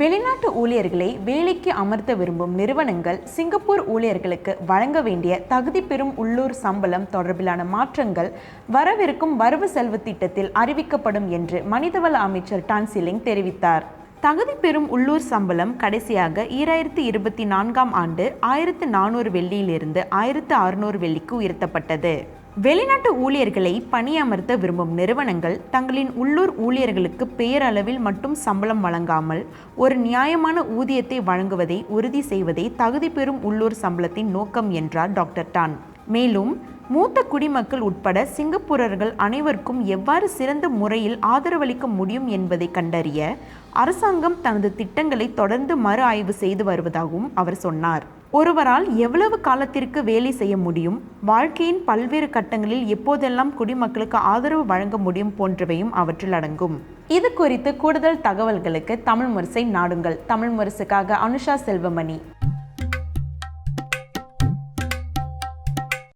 வெளிநாட்டு ஊழியர்களை வேலைக்கு அமர்த்த விரும்பும் நிறுவனங்கள் சிங்கப்பூர் ஊழியர்களுக்கு வழங்க வேண்டிய தகுதி பெறும் உள்ளூர் சம்பளம் தொடர்பிலான மாற்றங்கள் வரவிருக்கும் வரவு செலவு திட்டத்தில் அறிவிக்கப்படும் என்று மனிதவள அமைச்சர் டான்சிலிங் தெரிவித்தார். தகுதி பெறும் உள்ளூர் சம்பளம் கடைசியாக ஈராயிரத்தி இருபத்தி நான்காம் ஆண்டு ஆயிரத்து நானூறு வெள்ளியிலிருந்து ஆயிரத்து அறுநூறு வெள்ளிக்கு உயர்த்தப்பட்டது. வெளிநாட்டு ஊழியர்களை பணியமர்த்த விரும்பும் நிறுவனங்கள் தங்களின் உள்ளூர் ஊழியர்களுக்கு பெயரளவில் மட்டும் சம்பளம் வழங்காமல் ஒரு நியாயமான ஊதியத்தை வழங்குவதை உறுதி செய்வதே தகுதி பெறும் உள்ளூர் சம்பளத்தின் நோக்கம் என்றார் டாக்டர் டான். மேலும் மூத்த குடிமக்கள் உட்பட சிங்கப்பூரர்கள் அனைவருக்கும் எவ்வாறு சிறந்த முறையில் ஆதரவளிக்க முடியும் என்பதை கண்டறிய அரசாங்கம் தனது திட்டங்களை தொடர்ந்து மறு ஆய்வு செய்து வருவதாகவும் அவர் சொன்னார். ஒருவரால் எவ்வளவு காலத்திற்கு வேலை செய்ய முடியும் வாழ்க்கையின் பல்வேறு கட்டங்களில் எப்போதெல்லாம் குடிமக்களுக்கு ஆதரவு வழங்க முடியும் போன்றவையும் அவற்றில் அடங்கும். இது குறித்து கூடுதல் தகவல்களுக்கு தமிழ் முரசை நாடுங்கள். தமிழ் முரசுக்காக அனுஷா செல்வமணி.